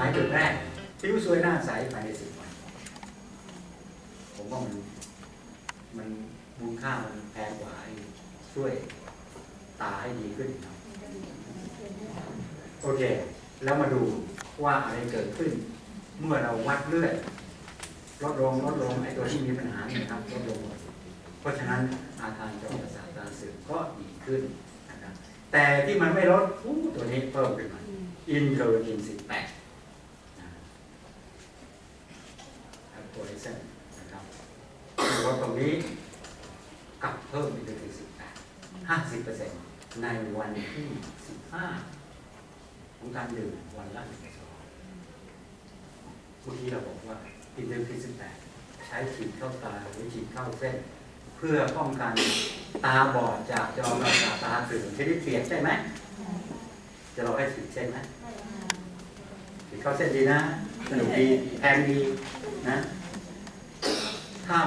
ายจุดแรกผิวสวยหน้าใสภายในสิบวัน ผมว่ามัน มันมูลค่ามันแพงกว่าช่วยตาให้ดีขึ้นครับโอเค แล้วมาดูว่าอะไรเกิดขึ้น เมื่อเราวัดเลือดลดลงลดลงไอ้ตัวที่มีปัญหาเนี่ยนะครับลดลงเพราะฉะนั้นอาการจอประสาทตาเสื่อมก็ดีขึ้นนะครับแต่ที่มันไม่ลดหูตัวนี้เพิ่มขึ้นมาอินเทอร์กินสิบแปดแอปโพลิ เซนนะครับลดตรงนี้กลับเพิ่มอินเทอร์กินสิบแปดห้าสิบเปอร์เซ็นต์ในวันที่สิบห้าของการดื่มวันละหนึ่งซองเมื่อกี้เราบอกว่าอินเทอร์กินสิบแปดใช้ฉีดเข้าตาหรือฉีดเข้าเส้น เพื่อป้องกันตาบอดจากจอประสาทตาเสื่อมชนิดเปียกใช่ไหมจะเราให้ฉีดเส้นไหมฉีดเข้าเส้นดีนะสนุกดีแพงดีนะ ถ้า